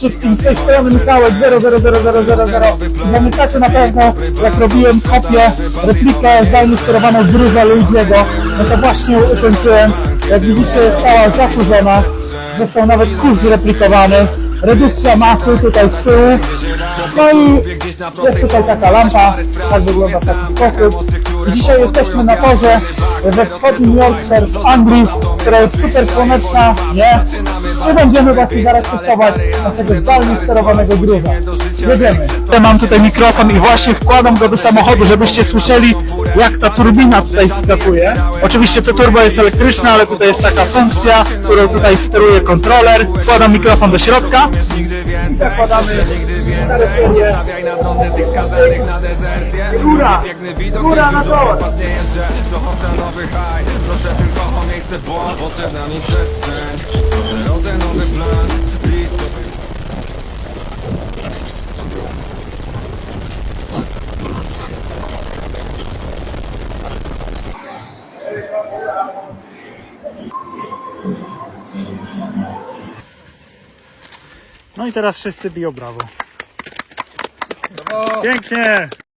wszystkim, z tej strony Michałek 00000. Pamiętacie na pewno, jak robiłem kopię, replikę zdalnie sterowaną Gruza Luigiego, no to właśnie ukończyłem. Jak widzicie, została zakurzona, został nawet kurz zreplikowany. Redukcja masy tutaj z tyłu. No i jest tutaj taka lampa, tak wygląda taki pokój. Dzisiaj jesteśmy na torze we wschodnim Yorkshire w Anglii, która jest super słoneczna, nie? I będziemy właśnie zaraz testować naszego zdalnie sterowanego gruza. Jedziemy. Ja mam tutaj mikrofon i właśnie wkładam go do samochodu, żebyście słyszeli jak ta turbina tutaj skakuje. Oczywiście to turbo jest elektryczne, ale tutaj jest taka funkcja, którą tutaj steruje kontroler. Wkładam mikrofon do środka i zakładamy karoterię. Stawiaj na drodze tych skazanych na dezercję Góra! Góra na dole! nie Proszę tylko o miejsce, bo potrzebna mi przestrzeń No i teraz wszyscy biją brawo. Pięknie!